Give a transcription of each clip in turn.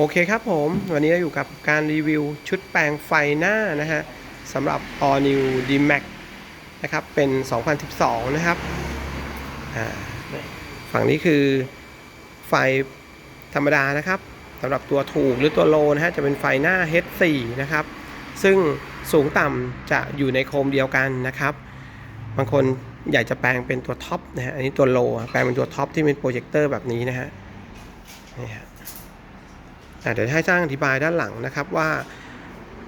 โอเคครับผม วันนี้เราอยู่กับการรีวิวชุดแปลงไฟหน้านะฮะสำหรับ All New D-Max นะครับ เป็น 2012 นะครับ ฝั่งนี้คือไฟธรรมดานะครับสำหรับตัวถูกหรือตัวโลนะฮะ จะเป็นไฟหน้า H4 นะครับ ซึ่งสูงต่ำจะอยู่ในโคมเดียวกันนะครับ บางคนอยากจะแปลงเป็นตัวท็อปนะฮะ อันนี้ตัวโล แปลงเป็นตัวท็อปที่เป็นโปรเจคเตอร์แบบนี้นะฮะนี่ฮะ เดี๋ยวให้ช่างอธิบายด้านหลังนะครับว่า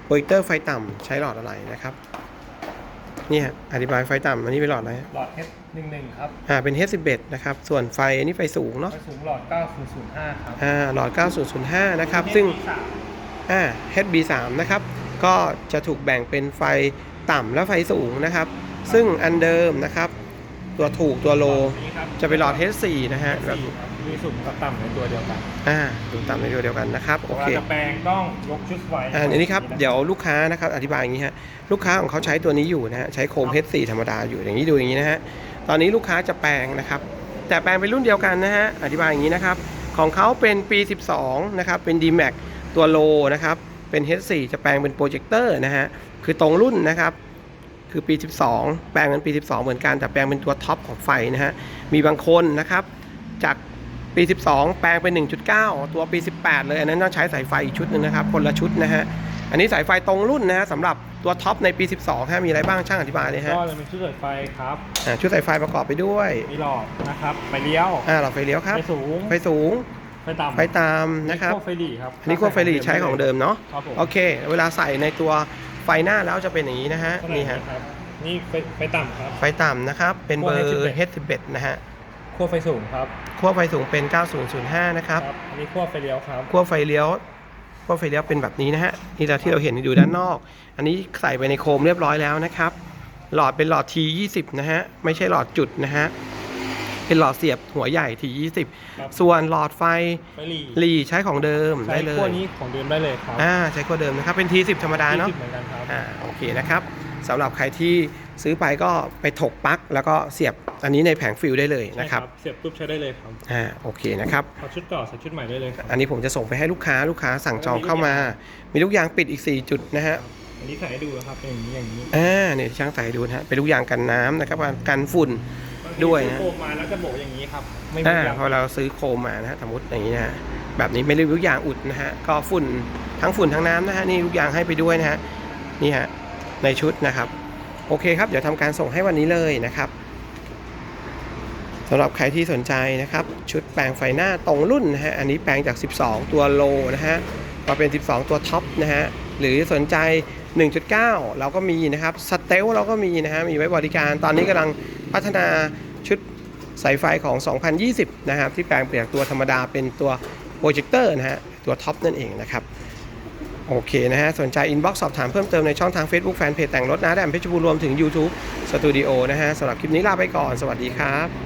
โปรเจคเตอร์ไฟต่ำใช้หลอดอะไรนะครับนี่ฮะอธิบายไฟต่ำอันนี้เป็นหลอดอะไรฮะหลอด H11 ครับอ่าเป็น H11 นะครับส่วนไฟอันนี้ไฟสูงเนาะไฟสูงหลอด 9005 ครับอ่าหลอด 9005 นะครับซึ่ง H3 อ่า HB3 นะครับก็จะถูกแบ่งเป็นไฟต่ำและไฟสูงนะครับ ซึ่งอันเดิมนะครับ ตัวถูกตัวโลนี้ครับจะเป็นหลอด H4 นะฮะแบบ4ครับ มีสูงกับต่ำในตัวเดียวกันอ่าสูงต่ำในตัวเดียวกันนะครับโอเวเคลาจะแปลงต้องยกชุดไฟอ่าอันนี้ครับเดี๋ยวลูกค้านะครับอธิบายอย่างนี้ฮะลูกค้าของเขาใช้ตัวนี้อยู่นะฮะใช้โคม H4 ธรรมดาอยู่อย่างนี้ดูอย่างนี้นะฮะตอนนี้ลูกค้าจะแปลงนะครับแต่แปลงเป็นรุ่นเดียวกันนะฮะอธิบายอย่างนี้นะครับของเขาเป็นปี 12นะครับเป็น D-Max ตัวโลนะครับเป็น H4 จะแปลงเป็นโปรเจคเตอร์นะฮะคือตรงรุ่นนะครับคือปี 12 แปลงเป็นปี 12 เหมือนกันแต่แปลงเป็นตัวท็อปของไฟนะฮะมีบางคนนะครับจาก ปี 12 แปลงเป็น 1.9 ตัวปี 18 เลย อันนั้นต้องใช้สายไฟอีกชุดหนึ่งนะครับ คนละชุดนะฮะ อันนี้สายไฟตรงรุ่นนะฮะสำหรับตัวท็อปในปี 12ฮะมีอะไรบ้างช่างอธิบายเลยฮะก็จะเป็นชุดเปิดไฟครับอ่าชุดสายไฟประกอบไปด้วย มีหลอดนะครับไฟเลี้ยวอ่าหลอดไฟเลี้ยวครับไฟสูงไฟสูงไฟต่ำไฟตามนะครับพวกไฟหลีครับอันนี้ขั้วไฟหลีใช้ของเดิมเนาะครับผมโอเค เวลาใส่ในตัวไฟหน้าแล้วจะเป็นอย่างนี้นะฮะเท่าไหร่นี่ฮะครับนี่ไฟไฟต่ำครับไฟต่ำนะครับเป็นเบอร์ขั้ว H11 นะฮะ ขั้วไฟสูงครับขั้วไฟสูงเป็น 9005 นะครับอันนี้ขั้วไฟเลี้ยวครับขั้วไฟเลี้ยวขั้วไฟเลี้ยวเป็นแบบนี้นะฮะนี่เราที่เราเห็นอยู่ด้านนอก อันนี้ใส่ไปในโคมเรียบร้อยแล้วนะครับ หลอดเป็นหลอด T20 นะฮะไม่ใช่หลอดจุดนะฮะเป็นหลอดเสียบหัวใหญ่ T20 ครับส่วนหลอดไฟไฟหลีหลีใช้ของเดิมใช้ได้เลขั้วยนี้ของเดิมได้เลยครับอ่าใช้ขั้วเดิมนะครับเป็น T10 ธรรมดาเนาะ20เหมือนกันครับอ่าโอเคนะครับสำหรับใครที่ ซื้อไปก็ไปถกปลั๊กแล้วก็เสียบอันนี้ในแผงฟิลได้เลยนะครับใช่เสียบปุ๊บใช้ได้เลยครับอ่าโอเคนะครับพอชุดเก่าใส่ชุดใหม่ได้เลยครับอันนี้ผมจะส่งไปให้ลูกค้าลูกค้าสั่งจองเข้ามา มีลูกยางปิดอีก 4 จุดนะฮะอันนี้ใส่ให้ดูนะครับเป็นอย่างนี้อย่างนี้อ่าเนี่ยช่างใส่ให้ดูนะฮะเป็นลูกยางกันน้ำนะครับกันฝุ่นด้วยบางทีนะซื้อโฟมมาแล้วจะโบกอย่างนี้ครับไม่มีอ่ายางพอเราซื้อโคมมานะฮะสมมติอย่างนี้นะฮะแบบนี้ไม่ได้ลูกยางอุดนะฮะก็ฝุ่นทั้งฝุ่นทั้งน้ำนะฮะนี่ลูกยางให้ไปด้วยนะฮะนี่ฮะในชุดนะครับ โอเคครับ เดี๋ยวทำการส่งให้วันนี้เลยนะครับสำหรับใครที่สนใจนะครับ ชุดแปลงไฟหน้าตรงรุ่นนะฮะอันนี้แปลงจาก 12 ตัวโลนะฮะมาเป็น 12 ตัวท็อปนะฮะหรือสนใจ 1.9 เราก็มีนะครับสเตลเราก็มีนะฮะมีไว้บริการ ตอนนี้กำลังพัฒนาชุดสายไฟของ 2020 นะครับ ที่แปลงเปลี่ยนตัวธรรมดาเป็นตัวโปรเจคเตอร์นะฮะตัวท็อปนั่นเองนะครับ โอเคนะฮะ สนใจอินบ็อกซ์สอบถามเพิ่มเติมในช่องทาง Facebook แฟนเพจแต่งรถนะแดมเพชรบูรรวมถึง YouTube สตูดิโอนะฮะสำหรับคลิปนี้ลาไปก่อน สวัสดีครับ